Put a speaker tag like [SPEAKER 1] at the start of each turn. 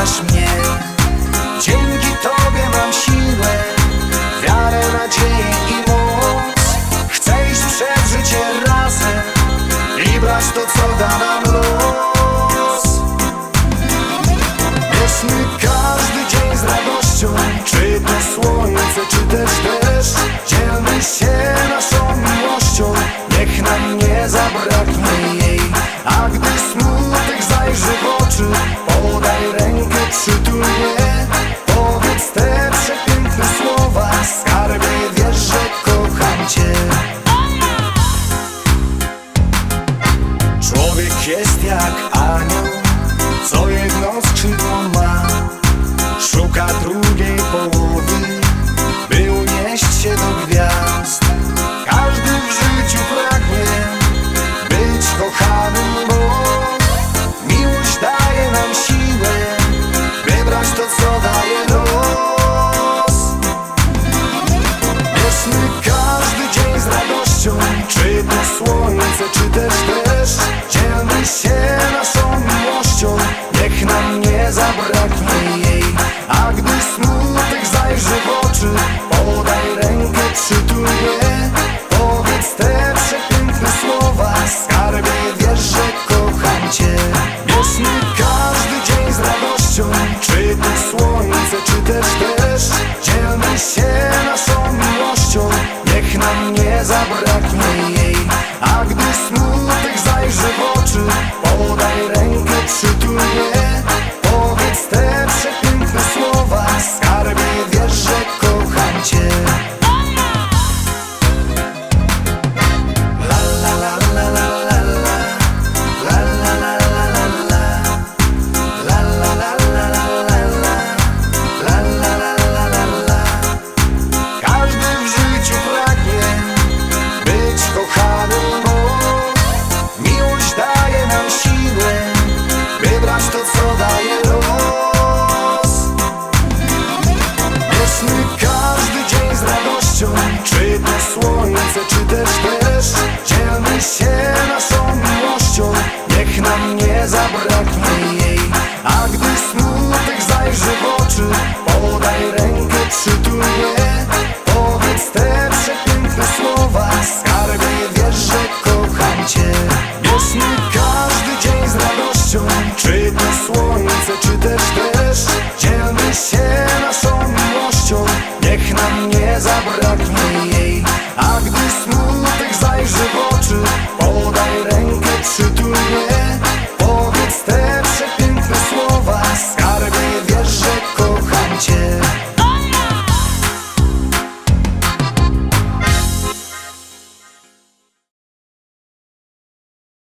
[SPEAKER 1] kochasz mnie. Dzięki Tobie mam siłę, wiarę, nadzieję i moc. Chcę iść przed życie razem i brać to co da nam Przytul mnie, powiedz te przepiękne słowa. Skarbie, wiesz, że kocham cię. Człowiek jest jak daje los. Jest każdy dzień z radością. Czy to słońce, czy też deszcz за брат.